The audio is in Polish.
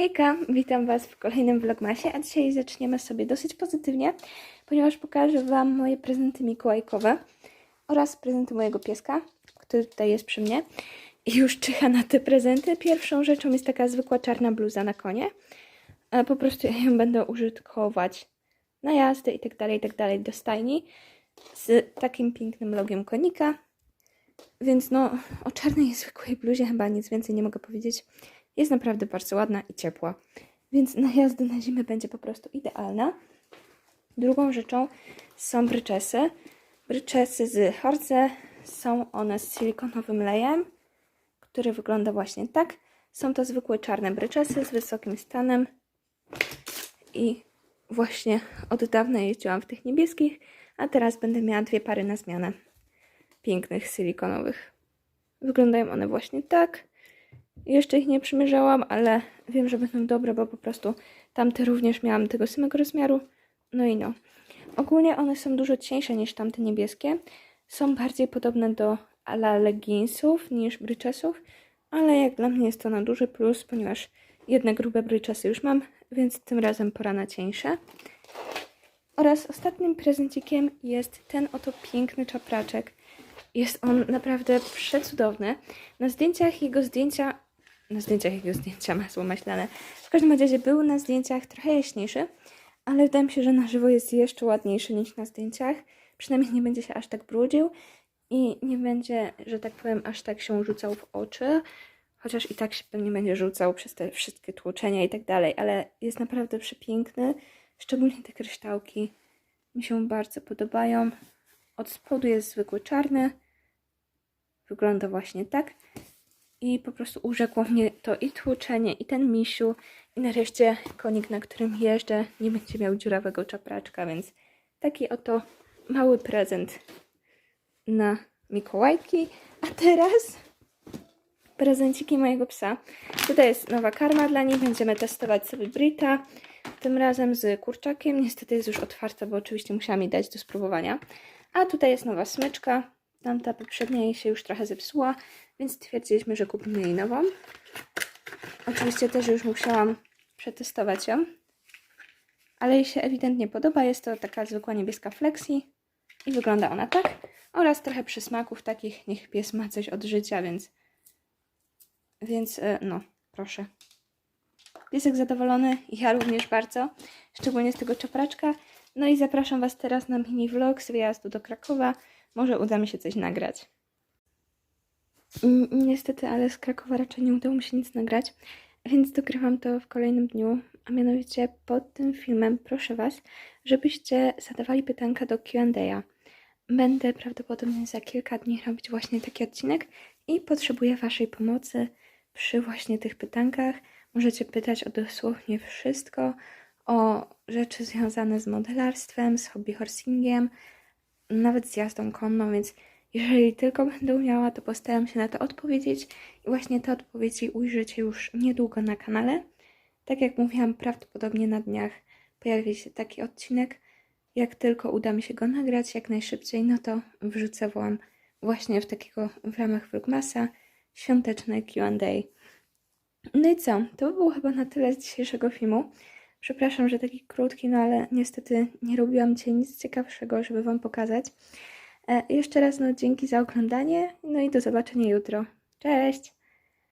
Hejka, witam Was w kolejnym vlogmasie, a dzisiaj zaczniemy sobie dosyć pozytywnie, ponieważ pokażę Wam moje prezenty mikołajkowe oraz prezenty mojego pieska, który tutaj jest przy mnie i już czyha na te prezenty. Pierwszą rzeczą jest taka zwykła czarna bluza na konie. E, Po prostu ja ją będę użytkować na jazdę i tak dalej, i tak dalej do stajni z takim pięknym logiem konika. Więc no, o czarnej zwykłej bluzie chyba nic więcej nie mogę powiedzieć. Jest naprawdę bardzo ładna i ciepła. Więc na jazdę na zimę będzie po prostu idealna. Drugą rzeczą są bryczesy. Bryczesy z Horze. Są one z silikonowym lejem, który wygląda właśnie tak. Są to zwykłe czarne bryczesy z wysokim stanem. I właśnie od dawna jeździłam w tych niebieskich, a teraz będę miała dwie pary na zmianę. Pięknych silikonowych. Wyglądają one właśnie tak. Jeszcze ich nie przymierzałam, ale wiem, że będą dobre, bo po prostu tamte również miałam tego samego rozmiaru. No i no. Ogólnie one są dużo cieńsze niż tamte niebieskie. Są bardziej podobne do ala leginsów niż bryczesów, ale jak dla mnie jest to na duży plus, ponieważ jedne grube bryczesy już mam, więc tym razem pora na cieńsze. Oraz ostatnim prezencikiem jest ten oto piękny czapraczek. Jest on naprawdę przecudowny. Na zdjęciach jego zdjęcia, na zdjęciach jego zdjęcia masło maślane. W każdym razie był na zdjęciach trochę jaśniejszy, ale wydaje mi się, że na żywo jest jeszcze ładniejszy niż na zdjęciach. Przynajmniej nie będzie się aż tak brudził i nie będzie, że tak powiem, aż tak się rzucał w oczy. Chociaż i tak się pewnie będzie rzucał przez te wszystkie tłoczenia i tak dalej, ale jest naprawdę przepiękny. Szczególnie te kryształki mi się bardzo podobają. Od spodu jest zwykły czarny. Wygląda właśnie tak. I po prostu urzekło mnie to i tłoczenie, i ten misiu. I nareszcie konik, na którym jeżdżę, nie będzie miał dziurawego czapraczka, więc taki oto mały prezent na Mikołajki. A teraz prezenciki mojego psa. Tutaj jest nowa karma dla nich. Będziemy testować sobie Brita. Tym razem z kurczakiem. Niestety jest już otwarta, bo oczywiście musiałam jej dać do spróbowania. A tutaj jest nowa smyczka. Tamta poprzednia jej się już trochę zepsuła, więc stwierdziliśmy, że kupimy jej nową. Oczywiście też już musiałam przetestować ją. Ale jej się ewidentnie podoba. Jest to taka zwykła niebieska flexi. I wygląda ona tak. Oraz trochę przysmaków takich. Niech pies ma coś od życia, więc... Więc e, no, proszę. Piesek zadowolony, ja również bardzo, szczególnie z tego czapraczka. No i zapraszam Was teraz na mini vlog z wyjazdu do Krakowa. Może uda mi się coś nagrać. Niestety, ale z Krakowa raczej nie udało mi się nic nagrać, więc dogrywam to w kolejnym dniu, a mianowicie pod tym filmem proszę Was, żebyście zadawali pytanka do Q&A. Będę prawdopodobnie za kilka dni robić właśnie taki odcinek i potrzebuję Waszej pomocy przy właśnie tych pytankach. Możecie pytać o dosłownie wszystko, o rzeczy związane z modelarstwem, z hobby horsingiem, nawet z jazdą konną, więc jeżeli tylko będę umiała, to postaram się na to odpowiedzieć i właśnie te odpowiedzi ujrzycie już niedługo na kanale. Tak jak mówiłam, prawdopodobnie na dniach pojawi się taki odcinek. Jak tylko uda mi się go nagrać jak najszybciej, no to wrzucę wam właśnie w takiego w ramach vlogmasa świąteczne Q&A. No i co? To by było chyba na tyle z dzisiejszego filmu. Przepraszam, że taki krótki, no ale niestety nie robiłam dzisiaj nic ciekawszego, żeby Wam pokazać. E, jeszcze raz no dzięki za oglądanie, no i do zobaczenia jutro. Cześć!